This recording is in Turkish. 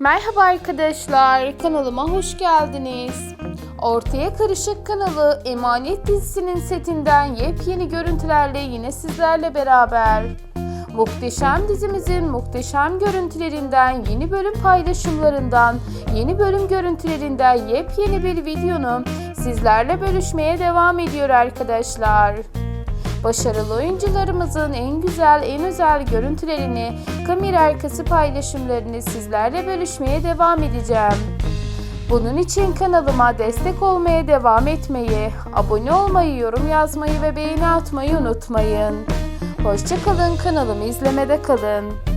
Merhaba arkadaşlar, kanalıma hoş geldiniz. Ortaya Karışık kanalı Emanet dizisinin setinden yepyeni görüntülerle yine sizlerle beraber. Muhteşem dizimizin muhteşem görüntülerinden, yeni bölüm paylaşımlarından, yeni bölüm görüntülerinden yepyeni bir videonu sizlerle bölüşmeye devam ediyor arkadaşlar. Başarılı oyuncularımızın en güzel, en özel görüntülerini, kamera arkası paylaşımlarını sizlerle bölüşmeye devam edeceğim. Bunun için kanalıma destek olmaya devam etmeyi, abone olmayı, yorum yazmayı ve beğeni atmayı unutmayın. Hoşçakalın, kanalımı izlemede kalın.